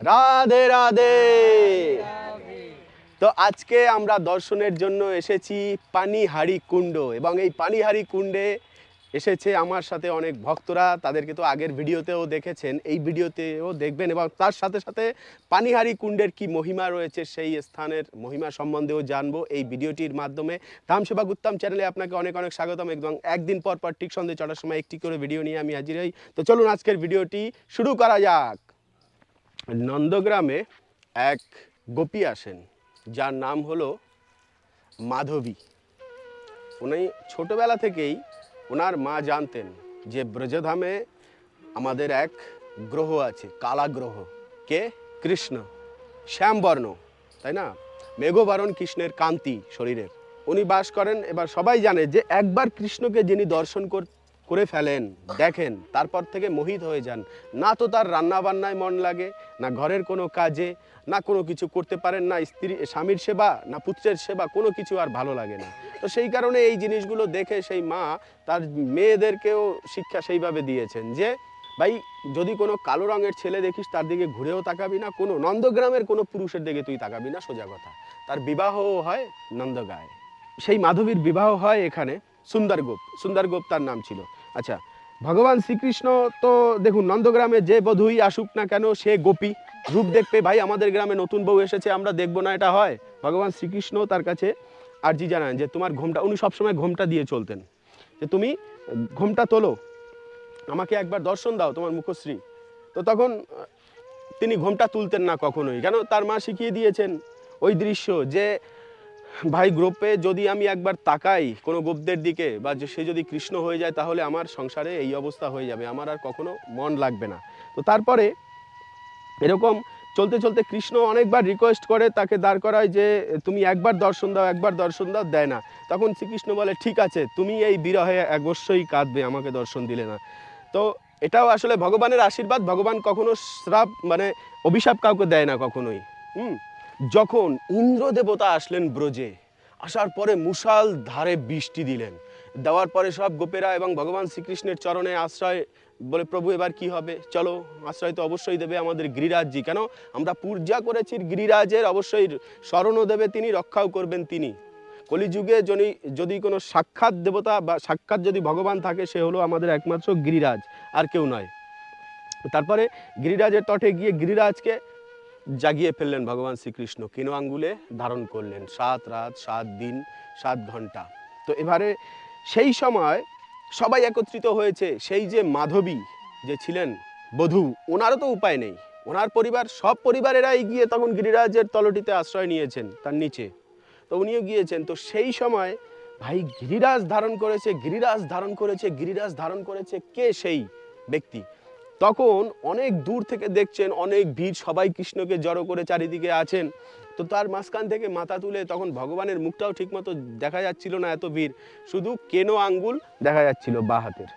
রাধে রাধে। তো আজকে আমরা দর্শনের জন্য এসেছি পানিহারি কুণ্ড এবং এই পানিহারি কুণ্ডে এসেছে আমার সাথে অনেক ভক্তরা তাদেরকে তো আগের ভিডিওতেও দেখেছেন এই ভিডিওতেও দেখবেন এবং তার সাথে সাথে পানিহারি কুণ্ডের কি মহিমা রয়েছে সেই স্থানের মহিমা সম্বন্ধেও জানব এই ভিডিওটির মাধ্যমে। ধাম সেবা উত্তম চ্যানেলে আপনাকে অনেক অনেক স্বাগতম এবং একদিন পর পর ঠিক সন্ধ্যে ছটার সময় একটি করে ভিডিও নিয়ে আমি হাজির হই। তো চলুন আজকের ভিডিওটি শুরু করা যাক। নন্দগ্রামে এক গোপী আসেন, যার নাম হলো মাধবী। উনি ছোটবেলা থেকেই ওনার মা জানতেন যে ব্রজধামে আমাদের এক গ্রহ আছে কালা গ্রহ কে? কৃষ্ণ, শ্যামবর্ণ, তাই না? মেঘবরণ কৃষ্ণের কান্তি শরীরের। উনি বাস করেন, এবার সবাই জানে যে একবার কৃষ্ণকে যিনি দর্শন কর- করে ফেলেন, দেখেন, তারপর থেকে মোহিত হয়ে যান। না তো তার রান্না বান্নায় মন লাগে, না ঘরের কোনো কাজে, না কোনো কিছু করতে পারেন, না স্ত্রী, স্বামীর সেবা, না পুত্রের সেবা, কোনো কিছু আর ভালো লাগে না। তো সেই কারণে এই জিনিসগুলো দেখে সেই মা তার মেয়েদেরকেও শিক্ষা সেইভাবে দিয়েছেন যে, ভাই, যদি কোনো কালো রঙের ছেলে দেখিস, তার দিকে ঘুরেও তাকাবি না, কোনো নন্দগ্রামের কোনো পুরুষের দিকে তুই তাকাবি না, সোজা কথা। তার বিবাহও হয় নন্দগায়। সেই মাধবীর বিবাহ হয় এখানে সুন্দরগোপ সুন্দরগোপ তার নাম ছিল। আচ্ছা ভগবান শ্রীকৃষ্ণ তো দেখুন, নন্দগ্রামে যে বধূই আসুক না কেন, সে গোপী। রূপ দেখবে ভাই, আমাদের গ্রামে নতুন বউ এসেছে, আমরা দেখব না এটা হয়। ভগবান শ্রীকৃষ্ণ তার কাছে আর্জি জানান যে, তোমার ঘোমটা উনি সবসময় ঘোমটা দিয়ে চলতেন। যে, তুমি ঘোমটা তোলো, আমাকে একবার দর্শন দাও তোমার মুখশ্রী। তো তখন, তিনি ঘোমটা তুলতেন না কখনোই। কেন? তার মা শিখিয়ে দিয়েছেন ওই দৃশ্য যে ভাই, গ্রুপে যদি আমি একবার তাকাই কোনো গোপদের দিকে বা সে যদি কৃষ্ণ হয়ে যায়, তাহলে আমার সংসারে এই অবস্থা হয়ে যাবে। আমার আর কখনো মন লাগবে না। তো তারপরে এরকম চলতে চলতে কৃষ্ণ অনেকবার রিকোয়েস্ট করে, তাকে দাঁড় করায় যে, তুমি একবার দর্শন দাও, একবার দর্শন দাও, দেয় না। তখন শ্রীকৃষ্ণ বলে, ঠিক আছে, তুমি এই বিরহে অবশ্যই কাঁদবে, আমাকে দর্শন দিলে না। তো এটাও আসলে ভগবানের আশীর্বাদ। ভগবান কখনো শ্রাপ মানে অভিশাপ কাউকে দেয় না কখনোই। হুম? যখন ইন্দ্র দেবতা আসলেন ব্রজে, আসার পরে মুষাল ধারে বৃষ্টি দিলেন। দেওয়ার পরে সব গোপেরা এবং ভগবান শ্রীকৃষ্ণের চরণে আশ্রয় বলে, প্রভু, এবার কি হবে? চলো, আশ্রয় তো অবশ্যই দেবে আমাদের গিরিরাজজি। কেন? আমরা পূজা করেছি গিরিরাজের, অবশ্যই স্মরণও দেবে তিনি, রক্ষাও করবেন তিনি। কলিযুগে যদি যদি কোনো সাক্ষাৎ দেবতা বা সাক্ষাৎ যদি ভগবান থাকে, সে হলো আমাদের একমাত্র গিরিরাজ, আর কেউ নয়। তারপরে গিরিরাজের তটে গিয়ে গিরিরাজকে জাগিয়ে ফেললেন ভগবান শ্রীকৃষ্ণ। কিনো আঙ্গুলে? ধারণ করলেন। সাত রাত, সাত দিন, সাত ঘণ্টা তো এবারে সেই সময় সবাই একত্রিত হয়েছে। সেই যে মাধবী যে ছিলেন, বধূ, ওনারও তো উপায় নেই। ওনার পরিবার, সব পরিবারেরাই গিয়ে তখন গিরিরাজের তলটিতে আশ্রয় নিয়েছেন তার নিচে। তো উনিও গিয়েছেন। তো সেই সময়, ভাই, গিরিরাজ ধারণ করেছে, গিরিরাজ ধারণ করেছে, গিরিরাজ ধারণ করেছে কে সেই ব্যক্তি? তখন অনেক দূর থেকে দেখছেন অনেক ভিড় সবাই কৃষ্ণকে জড়ো করে চারিদিকে আছেন। তো তার মাঝখান থেকে মাথা তুলে তখন ভগবানের মুখটাও ঠিকমতো দেখা যাচ্ছিল না এত ভিড়। শুধু কেনো আঙ্গুল দেখা যাচ্ছিল বা হাতের?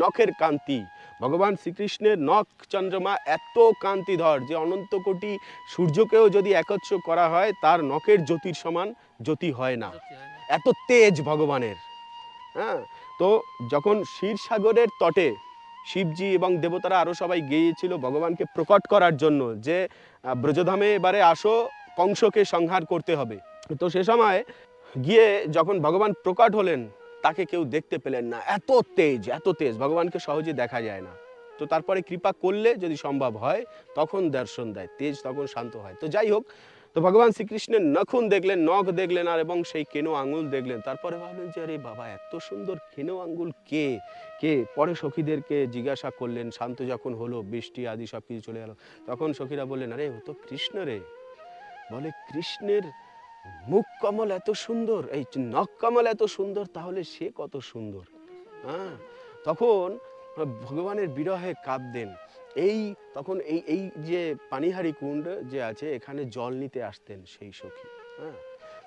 নখের কান্তি। ভগবান শ্রীকৃষ্ণের নখ চন্দ্রমা এত কান্তিধর যে অনন্ত কোটি সূর্যকেও যদি একত্র করা হয় তার নখের জ্যোতির সমান জ্যোতি হয় না। এত তেজ ভগবানের। হ্যাঁ তো যখন ক্ষীরসাগরের তটে শিবজি এবং দেবতারা আরও সবাই গিয়েছিল ভগবানকে প্রকট করার জন্য যে ব্রজধামে এবারে আসো, কংসকে সংহার করতে হবে। তো সে সময় গিয়ে যখন ভগবান প্রকট হলেন, তাকে কেউ দেখতে পেলেন না। এত তেজ এত তেজ, ভগবানকে সহজে দেখা যায় না। তো তারপরে কৃপা করলে যদি সম্ভব হয়, তখন দর্শন দেয়, তেজ তখন শান্ত হয়। তো যাই হোক তো ভগবান শ্রীকৃষ্ণের নখুন দেখলেন, নখ দেখলেন আর এবং সেই কেনো আঙুল দেখলেন। তারপরে ভাবলেন যে, আরে বাবা, এত সুন্দর কেনো আঙ্গুল কে? কে? পরে সখীদেরকে জিজ্ঞাসা করলেন, শান্ত যখন হলো, বৃষ্টি আদি সব কিছু চলে গেল, তখন সখীরা বললেন, আরে, ও তো কৃষ্ণ রে। বলে, কৃষ্ণের মুখ কমল এত সুন্দর, এই নখ কমল এত সুন্দর, তাহলে সে কত সুন্দর? হ্যাঁ তখন ভগবানের বিরহে কাঁদতেন এই তখন এই এই যে পানিহারি কুণ্ড যে আছে, এখানে জল নিতে আসতেন সেই সখী হ্যাঁ?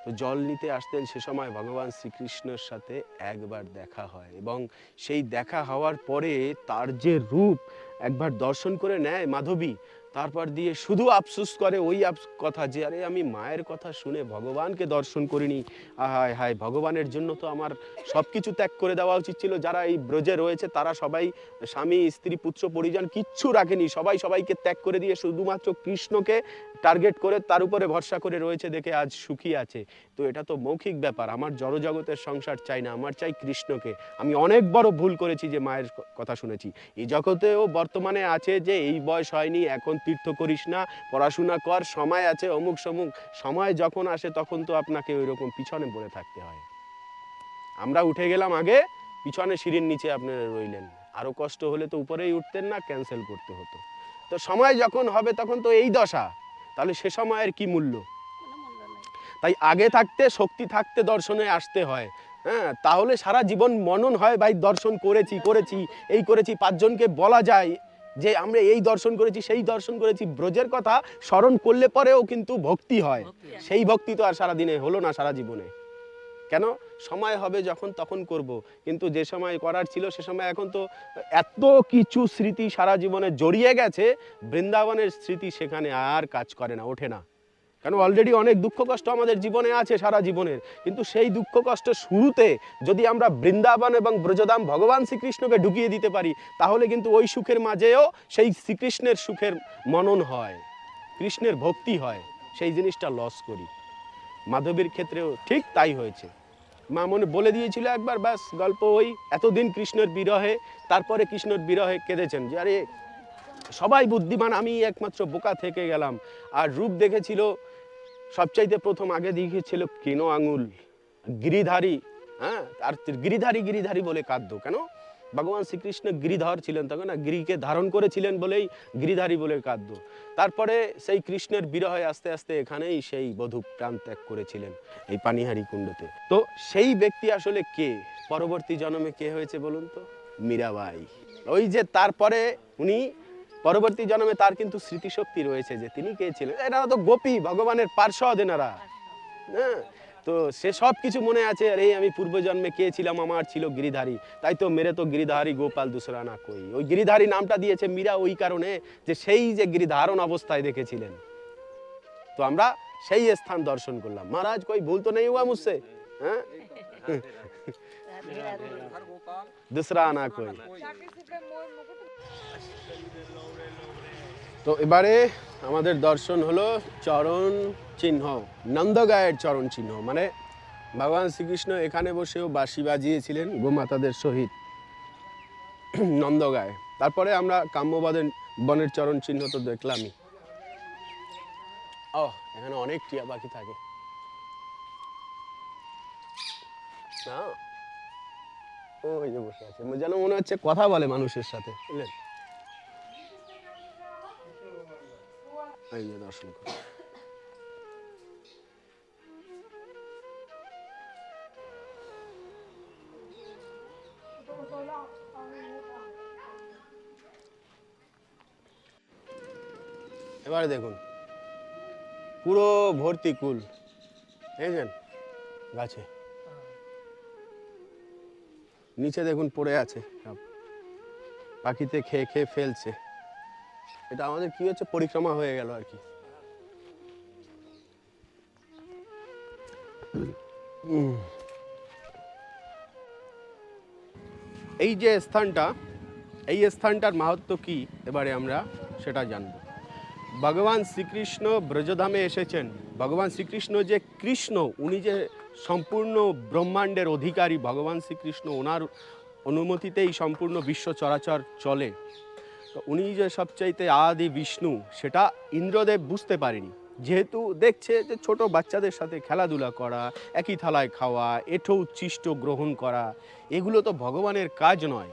তো জল নিতে আসতেন সে সময় ভগবান শ্রীকৃষ্ণের সাথে একবার দেখা হয় এবং সেই দেখা হওয়ার পরে তার যে রূপ একবার দর্শন করে নেয় মাধবী। তারপর দিয়ে শুধু আফসোস করে ওই কথা যে, আরে, আমি মায়ের কথা শুনে ভগবানকে দর্শন করিনি। হায় হায়, ভগবানের জন্য তো আমার সব কিছু ত্যাগ করে দেওয়া উচিত ছিল। যারা এই ব্রজে রয়েছে, তারা সবাই স্বামী, স্ত্রী, পুত্র, পরিজন কিচ্ছু রাখেনি। সবাই সবাইকে ত্যাগ করে দিয়ে শুধুমাত্র কৃষ্ণকে টার্গেট করে তার উপরে ভরসা করে রয়েছে দেখে আজ সুখী আছে। তো এটা তো মৌখিক ব্যাপার। আমার জড়জগতের সংসার চাই না, আমার চাই কৃষ্ণকে। আমি অনেক বড় ভুল করেছি যে মায়ের কথা শুনেছি। এই জগতেও বর্তমানে আছে যে, এই বয়স হয়নি, এখন তীর্থ করিস না, পড়াশোনা কর, সময় আছে, অমুক সমুক। সময় যখন আসে তখন তো আপনাকে ওই রকম পিছনে পড়ে থাকতে হয়। আমরা উঠে গেলাম আগে, পিছনে সিঁড়ির নিচে আপনারা রইলেন। আরও কষ্ট হলে তো উপরেই উঠতেন না ক্যান্সেল করতে হতো। তো সময় যখন হবে তখন তো এই দশা। তাহলে সে সময়ের কি মূল্য? তাই আগে থাকতে, শক্তি থাকতে দর্শনে আসতে হয়। হ্যাঁ তাহলে সারা জীবন মনন হয়, ভাই, দর্শন করেছি করেছি, এই করেছি। পাঁচজনকে বলা যায় যে আমরা এই দর্শন করেছি সেই দর্শন করেছি ব্রজের কথা স্মরণ করলে পরেও কিন্তু ভক্তি হয়। সেই ভক্তি তো আর সারাদিনে হলো না সারা জীবনে। কেন? সময় হবে যখন তখন করব। কিন্তু যে সময় করার ছিল সে সময় এখন তো এত কিছু স্মৃতি সারা জীবনে জড়িয়ে গেছে বৃন্দাবনের স্মৃতি সেখানে আর কাজ করে না ওঠে না। কারণ অলরেডি অনেক দুঃখ কষ্ট আমাদের জীবনে আছে, সারা জীবনের। কিন্তু সেই দুঃখ কষ্ট শুরুতে যদি আমরা বৃন্দাবন এবং ব্রজধাম ভগবান শ্রীকৃষ্ণকে ঢুকিয়ে দিতে পারি, তাহলে কিন্তু ওই সুখের মাঝেও সেই শ্রীকৃষ্ণের সুখের মনন হয়, কৃষ্ণের ভক্তি হয়, সেই জিনিসটা লস করি। মাধবীর ক্ষেত্রেও ঠিক তাই হয়েছে। মা মনে বলে দিয়েছিল একবার, ব্যাস গল্প ওই, এতদিন কৃষ্ণের বিরহে, তারপরে কৃষ্ণের বিরহে কেঁদেছেন। যে আরে সবাই বুদ্ধিমান, আমি একমাত্র বোকা থেকে গেলাম। আর রূপ দেখেছিল, সবচাইতে প্রথম আগে দেখেছিল কেনো আঙুল? গিরিধারী হ্যাঁ? আর গিরিধারী গিরিধারী বলে কাঁদ্য কেন? ভগবান শ্রীকৃষ্ণ গিরিধর ছিলেন তখন না গিরিকে ধারণ করেছিলেন বলেই গিরিধারী বলে কাঁদ্য তারপরে সেই কৃষ্ণের বিরহে আস্তে আস্তে এখানেই সেই বধূ প্রাণ ত্যাগ করেছিলেন এই পানিহারি কুণ্ডতে। তো সেই ব্যক্তি আসলে কে? পরবর্তী জন্মে কে হয়েছে বলুন তো? মীরাবাই। ওই যে তারপরে উনি পরবর্তী জন্মে তার কিন্তু স্মৃতিশক্তি রয়েছে যে তিনি কে ছিলেন? এনারা তো গোপী ভগবানের পার্শ্বদ এনারা হ্যাঁ? তো সে সব কিছু মনে আছে আরে আমি পূর্বজন্মে কে ছিলাম? আমার ছিল গিরিধারী। তাই তো মেরে তো গিরিধারী গোপাল দুসরা না কই। ওই গিরিধারী নামটা দিয়েছে মীরা ওই কারণে যে সেই যে গিরিধারণ অবস্থায় দেখেছিলেন। তো আমরা সেই স্থান দর্শন করলাম। মহারাজ কই ভুল তো নেই হুয়া? মুঝসে হ্যাঁ দুসরা না কই। তো এবারে আমাদের দর্শন হলো চরণ চিহ্ন, নন্দগায়ের চরণ চিহ্ন। মানে ভগবান শ্রীকৃষ্ণ এখানে বসেও বাঁশি বাজিয়েছিলেন গোমাতাদের সহিত নন্দগায়। তারপরে আমরা কাম্যবাদের বনের চরণ চিহ্ন তো দেখলামই। ও এখানে অনেক টিয়া পাখি থাকে। না? ওই যে বসে আছে। যেন মনে হচ্ছে কথা বলে মানুষের সাথে। বুঝলেন? এই যে দর্শন করুন এবারে দেখুন, পুরো ভর্তি কুল, দেখেছেন? গাছে। নিচে দেখুন পড়ে আছে সব। পাখিতে খেয়ে খেয়ে ফেলছে। এটা আমাদের কি হচ্ছে? পরিক্রমা হয়ে গেল আর কি। এই যে স্থানটা, এই স্থানটার মাহাত্ম কি? এবারে আমরা সেটা জানব। ভগবান শ্রীকৃষ্ণ ব্রজধামে এসেছেন। ভগবান শ্রীকৃষ্ণ যে কৃষ্ণ, উনি যে সম্পূর্ণ ব্রহ্মাণ্ডের অধিকারী, ভগবান শ্রীকৃষ্ণ ওনার অনুমতিতেই সম্পূর্ণ বিশ্ব চরাচর চলে। তো উনি যে সবচাইতে আদি বিষ্ণু, সেটা ইন্দ্রদেব বুঝতে পারেনি। যেহেতু দেখছে যে ছোট বাচ্চাদের সাথে খেলাধুলা করা, একই থালায় খাওয়া, এঠো উচ্ছিষ্ট গ্রহণ করা, এগুলো তো ভগবানের কাজ নয়।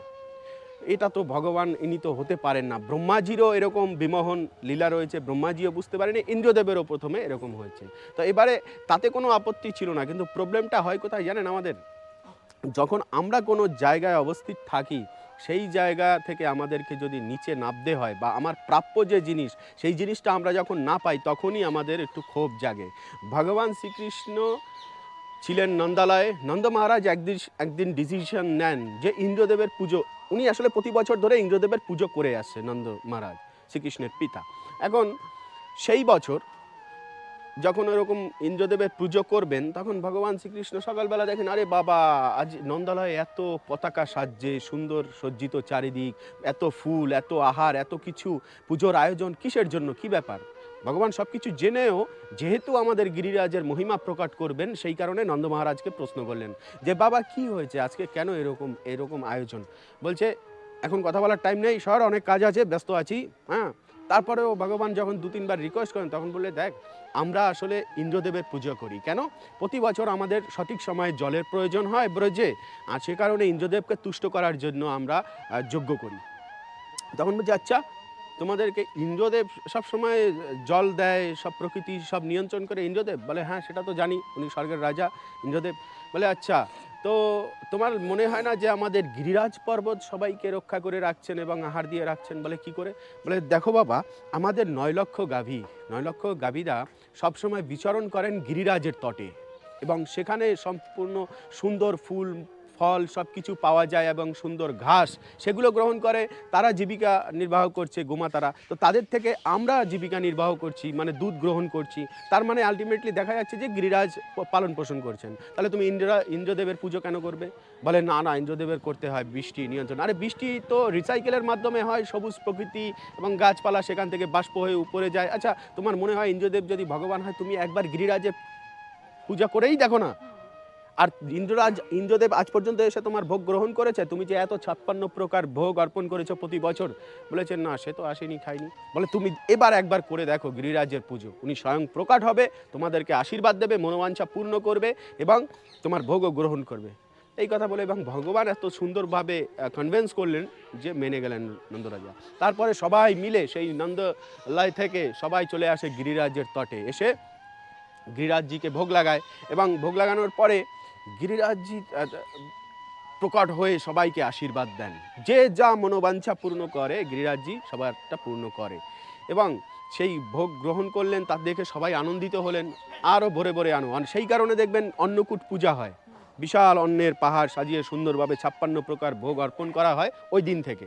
এটা তো ভগবান ইনি তো হতে পারেন না। ব্রহ্মাজিরও এরকম বিমোহন লীলা রয়েছে, ব্রহ্মাজিও বুঝতে পারেনি, ইন্দ্রদেবেরও প্রথমে এরকম হয়েছে। তো এবারে তাতে কোনো আপত্তি ছিল না, কিন্তু প্রবলেমটা হয় কোথায় জানেন আমাদের? যখন আমরা কোনো জায়গায় অবস্থিত থাকি সেই জায়গা থেকে আমাদেরকে যদি নিচে নামতে হয় বা আমার প্রাপ্য যে জিনিস, সেই জিনিসটা আমরা যখন না পাই, তখনই আমাদের একটু ক্ষোভ জাগে। ভগবান শ্রীকৃষ্ণ ছিলেন নন্দালয়ে। নন্দ মহারাজ একদিন একদিন ডিসিশন নেন যে ইন্দ্রদেবের পুজো, উনি আসলে প্রতি বছর ধরে ইন্দ্রদেবের পুজো করে আসছে নন্দ মহারাজ, শ্রীকৃষ্ণের পিতা। এখন সেই বছর যখন ওরকম ইন্দ্রদেবের পুজো করবেন, তখন ভগবান শ্রীকৃষ্ণ সকালবেলা দেখেন, আরে বাবা, আজ নন্দালয়ে এত পতাকা সাজছে, সুন্দর সজ্জিত চারিদিক, এত ফুল, এত আহার, এত কিছু। পুজোর আয়োজন কিসের জন্য? কি ব্যাপার? ভগবান সব কিছু জেনেও, যেহেতু আমাদের গিরিরাজের মহিমা প্রকাট করবেন, সেই কারণে নন্দ মহারাজকে প্রশ্ন করলেন যে, বাবা, কি হয়েছে? আজকে কেন এরকম এরকম আয়োজন? বলছে, এখন কথা বলার টাইম নেই, সর, অনেক কাজ আছে, ব্যস্ত আছি হ্যাঁ? তারপরেও ভগবান যখন দু তিনবার রিকোয়েস্ট করেন, তখন বললে, দেখ, আমরা আসলে ইন্দ্রদেবের পুজো করি। কেন? প্রতি বছর আমাদের সঠিক সময়ে জলের প্রয়োজন হয় ব্রজে, আর সে কারণে ইন্দ্রদেবকে তুষ্ট করার জন্য আমরা যজ্ঞ করি। তখন বলছি আচ্ছা তোমাদেরকে ইন্দ্রদেব সব সময় জল দেয়, সব প্রকৃতি সব নিয়ন্ত্রণ করে ইন্দ্রদেব? বলে হ্যাঁ সেটা তো জানি, উনি স্বর্গের রাজা, ইন্দ্রদেব। বলে আচ্ছা তো তোমার মনে হয় না যে আমাদের গিরিরাজ পর্বত সবাইকে রক্ষা করে রাখছেন এবং আহার দিয়ে রাখছেন বলে কি করে? বলে দেখো বাবা, আমাদের নয় লক্ষ গাভী, নয় লক্ষ গাভীরা সবসময় বিচরণ করেন গিরিরাজের তটে এবং সেখানে সম্পূর্ণ সুন্দর ফুল ফল সব কিছু পাওয়া যায় এবং সুন্দর ঘাস, সেগুলো গ্রহণ করে, তারা জীবিকা নির্বাহ করছে গোমাতারা তো তাদের থেকে আমরা জীবিকা নির্বাহ করছি মানে দুধ গ্রহণ করছি। তার মানে আলটিমেটলি দেখা যাচ্ছে যে গিরিরাজ পালন পোষণ করছেন। তাহলে তুমি ইন্দ্রা, ইন্দ্রদেবের পুজো কেন করবে? বলে, না না, ইন্দ্রদেবের করতে হয় বৃষ্টি নিয়ন্ত্রণ। আরে বৃষ্টি তো রিসাইকেলের মাধ্যমে হয়, সবুজ প্রকৃতি এবং গাছপালা সেখান থেকে বাষ্প হয়ে উপরে যায়। আচ্ছা তোমার মনে হয় ইন্দ্রদেব যদি ভগবান হয়, তুমি একবার গিরিরাজের পূজা করেই দেখো না? আর ইন্দ্ররাজ, ইন্দ্রদেব আজ পর্যন্ত এসে তোমার ভোগ গ্রহণ করেছে? তুমি যে এত ছাপ্পান্ন প্রকার ভোগ অর্পণ করেছ প্রতি বছর। বলেছেন না, সে তো আসেনি খায়নি বলে, তুমি এবার একবার করে দেখো গিরিরাজের পুজো। উনি স্বয়ং প্রকাট হবে, তোমাদেরকে আশীর্বাদ দেবে, মনোবাঞ্ছা পূর্ণ করবে এবং তোমার ভোগও গ্রহণ করবে। এই কথা বলে এবং ভগবান এত সুন্দরভাবে কনভিন্স করলেন যে মেনে গেলেন নন্দরাজা। তারপরে সবাই মিলে সেই নন্দলয় থেকে সবাই চলে আসে গিরিরাজের তটে। এসে গিরিরাজজিকে ভোগ লাগায় এবং ভোগ লাগানোর পরে গিরিরাজজি প্রকট হয়ে সবাইকে আশীর্বাদ দেন। যে যা মনোবাঞ্ছা পূর্ণ করে গিরিরাজজি সবারটা পূর্ণ করে। এবং সেই ভোগ গ্রহণ করলেন তা দেখে সবাই আনন্দিত হলেন আরও ভরে ভরে আনো। সেই কারণে দেখবেন অন্নকূট পূজা হয়। বিশাল অন্নের পাহাড় সাজিয়ে সুন্দরভাবে ছাপ্পান্ন প্রকার ভোগ অর্পণ করা হয় ওই দিন থেকে।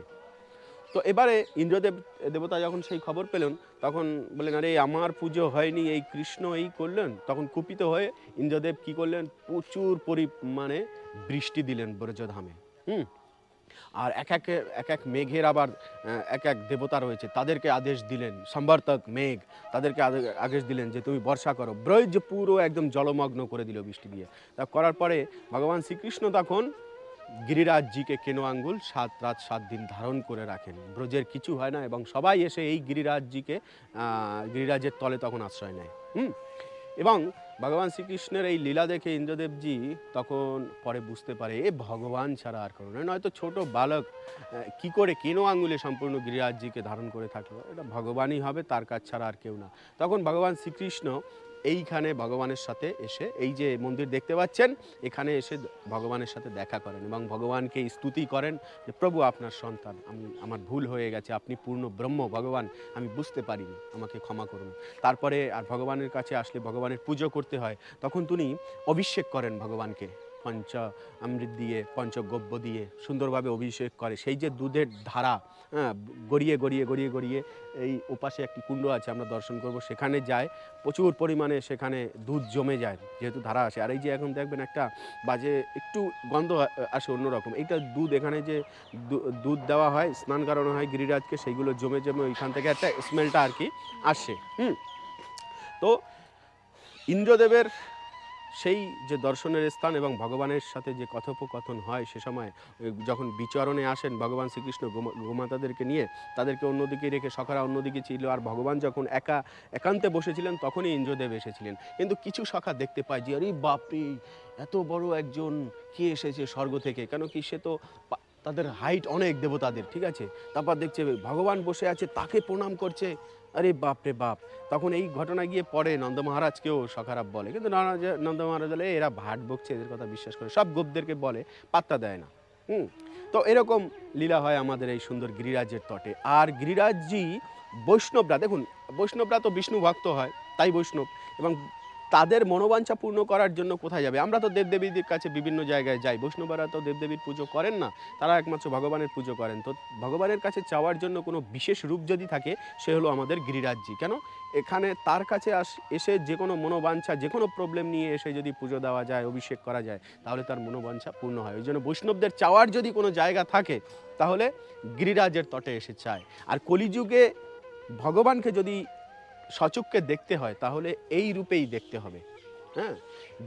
তো এবারে ইন্দ্রদেব দেবতা যখন সেই খবর পেলেন, তখন বললেন, আরে, আমার পুজো হয়নি, এই কৃষ্ণ এই করলেন। তখন কুপিত হয়ে ইন্দ্রদেব কি করলেন? প্রচুর পরিমাণে বৃষ্টি দিলেন ব্রজধামে। হুম? আর এক এক এক এক মেঘের আবার এক এক দেবতা রয়েছে, তাদেরকে আদেশ দিলেন, সম্বর্তক মেঘ, তাদেরকে আদেশ দিলেন যে, তুমি বর্ষা করো। ব্রজ পুরো একদম জলমগ্ন করে দিল বৃষ্টি দিয়ে। তা করার পরে ভগবান শ্রীকৃষ্ণ তখন গিরিরাজজিকে কেনো আঙ্গুল? সাত রাত সাত দিন ধারণ করে রাখেন। ব্রজের কিছু হয় না এবং সবাই এসে এই গিরিরাজজিকে গিরিরাজের তলে তখন আশ্রয় নেয়। হুম? এবং ভগবান শ্রীকৃষ্ণের এই লীলা দেখে ইন্দ্রদেবজি তখন পরে বুঝতে পারে, এ ভগবান ছাড়া আর কোনো নয়। নয়তো ছোট বালক কি করে কেনো আঙ্গুলে সম্পূর্ণ গিরিরাজজিকে ধারণ করে থাকল? এটা ভগবানই হবে, তার কাজ ছাড়া আর কেউ না। তখন ভগবান শ্রীকৃষ্ণ এইখানে ভগবানের সাথে এসে এই যে মন্দির দেখতে পাচ্ছেন, এখানে এসে ভগবানের সাথে দেখা করেন এবং ভগবানকে স্তুতি করেন যে, প্রভু, আপনার সন্তান, আমি, আমার ভুল হয়ে গেছে, আপনি পূর্ণ ব্রহ্ম ভগবান, আমি বুঝতে পারিনি, আমাকে ক্ষমা করুন। তারপরে আর ভগবানের কাছে আসলে ভগবানের পুজো করতে হয়, তখন তিনি অভিষেক করেন ভগবানকে। পঞ্চ অমৃত দিয়ে পঞ্চগব্য দিয়ে সুন্দরভাবে অভিষেক করে। সেই যে দুধের ধারা হ্যাঁ গড়িয়ে গড়িয়ে গড়িয়ে গড়িয়ে এই ওপাশে একটি কুণ্ড আছে, আমরা দর্শন করব। সেখানে যায়, প্রচুর পরিমাণে সেখানে দুধ জমে যায়, যেহেতু ধারা আসে আর এই যে এখন দেখবেন একটা বাজে, একটু গন্ধ আসে অন্যরকম। এইটা দুধ, এখানে যে দুধ দেওয়া হয়, স্নান করানো হয় গিরিরাজকে সেইগুলো জমে জমে ওইখান থেকে একটা স্মেলটা আর কি আসে, হুম। তো ইন্দ্রদেবের সেই যে দর্শনের স্থান এবং ভগবানের সাথে যে কথোপকথন হয় সে সময় যখন বিচরণে আসেন ভগবান শ্রীকৃষ্ণ গোমা- গোমাতাদেরকে নিয়ে, তাদেরকে অন্যদিকে রেখে, সখারা অন্যদিকে ছিল, আর ভগবান যখন একা, একান্তে বসেছিলেন তখনই ইন্দ্রদেব এসেছিলেন। কিন্তু কিছু শাখা দেখতে পায় যে, আরে বাপরে, এত বড় একজন কে এসেছে স্বর্গ থেকে? কেন কি সে তো তাদের হাইট অনেক দেবতাদের, ঠিক আছে? তারপর দেখছে ভগবান বসে আছে, তাকে প্রণাম করছে। আরে বাপ রে বাপ। তখন এই ঘটনা গিয়ে পরে নন্দ মহারাজকেও সখারাপ বলে। কিন্তু নন্দ- মহারাজ বলে, এরা ভাট বকছে, এদের কথা বিশ্বাস করে। সব গোপদেরকে বলে, পাত্তা দেয় না। হুম? তো এরকম লীলা হয় আমাদের এই সুন্দর গিরিরাজের তটে। আর গিরিরাজজি বৈষ্ণবরা, দেখুন, বৈষ্ণবরা তো বিষ্ণু ভক্ত হয়, তাই বৈষ্ণব। এবং তাদের মনোবাঞ্ছা পূর্ণ করার জন্য কোথায় যাবে? আমরা তো দেবদেবীদের কাছে বিভিন্ন জায়গায় যাই। বৈষ্ণবরা তো দেবদেবীর পুজো করেন না, তারা একমাত্র ভগবানের পুজো করেন। তো ভগবানের কাছে চাওয়ার জন্য কোনো বিশেষ রূপ যদি থাকে, সে হলো আমাদের গিরিরাজজি। কেন? এখানে তার কাছে আস, এসে যে কোনো মনোবাঞ্ছা, যে কোনো প্রবলেম নিয়ে এসে যদি পুজো দেওয়া যায়, অভিষেক করা যায়, তাহলে তার মনোবাঞ্ছা পূর্ণ হয়। ওই জন্য বৈষ্ণবদের চাওয়ার যদি কোনো জায়গা থাকে, তাহলে গিরিরাজের তটে এসে চায়। আর কলিযুগে ভগবানকে যদি সচক্ষে দেখতে হয়, তাহলে এই রূপেই দেখতে হবে। হ্যাঁ?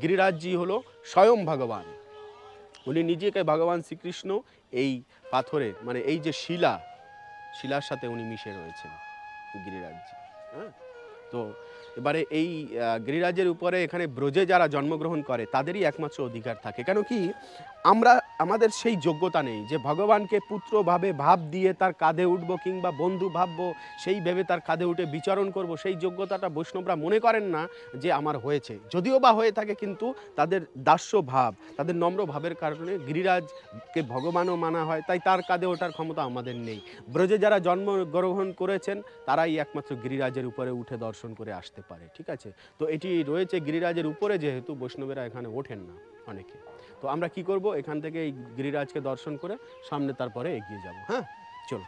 গিরিরাজজি হলো স্বয়ং ভগবান। উনি নিজেকে ভগবান শ্রীকৃষ্ণ এই পাথরে মানে এই যে শিলা, শিলার সাথে উনি মিশে রয়েছেন গিরিরাজজি হ্যাঁ? তো এবারে এই গিরিরাজের উপরে এখানে ব্রজে যারা জন্মগ্রহণ করে, তাদেরই একমাত্র অধিকার থাকে। কেন কি আমরা আমাদের সেই যোগ্যতা নেই যে ভগবানকে পুত্র ভাবে ভাব দিয়ে তার কাঁধে উঠব কিংবা বন্ধু ভাববো, সেই ভেবে তার কাঁধে উঠে বিচারণ করব, সেই যোগ্যতাটা বৈষ্ণবরা মনে করেন না যে আমার হয়েছে। যদিও বা হয়ে থাকে কিন্তু তাদের দাস্য ভাব, তাদের নম্র ভাবের কারণে গিরিরাজকে ভগবানও মানা হয়, তাই তার কাঁধে ওঠার ক্ষমতা আমাদের নেই। ব্রজে যারা জন্মগ্রহণ করেছেন, তারাই একমাত্র গিরিরাজের উপরে উঠে দর্শন করে আসতে পারে, ঠিক আছে? তো এটি রয়েছে গিরিরাজের উপরে, যেহেতু বৈষ্ণবেরা এখানে ওঠেন না অনেকে। তো আমরা কি করব? এখান থেকে এই গিরিরাজকে দর্শন করে সামনে তারপরে এগিয়ে যাব হ্যাঁ? চলো।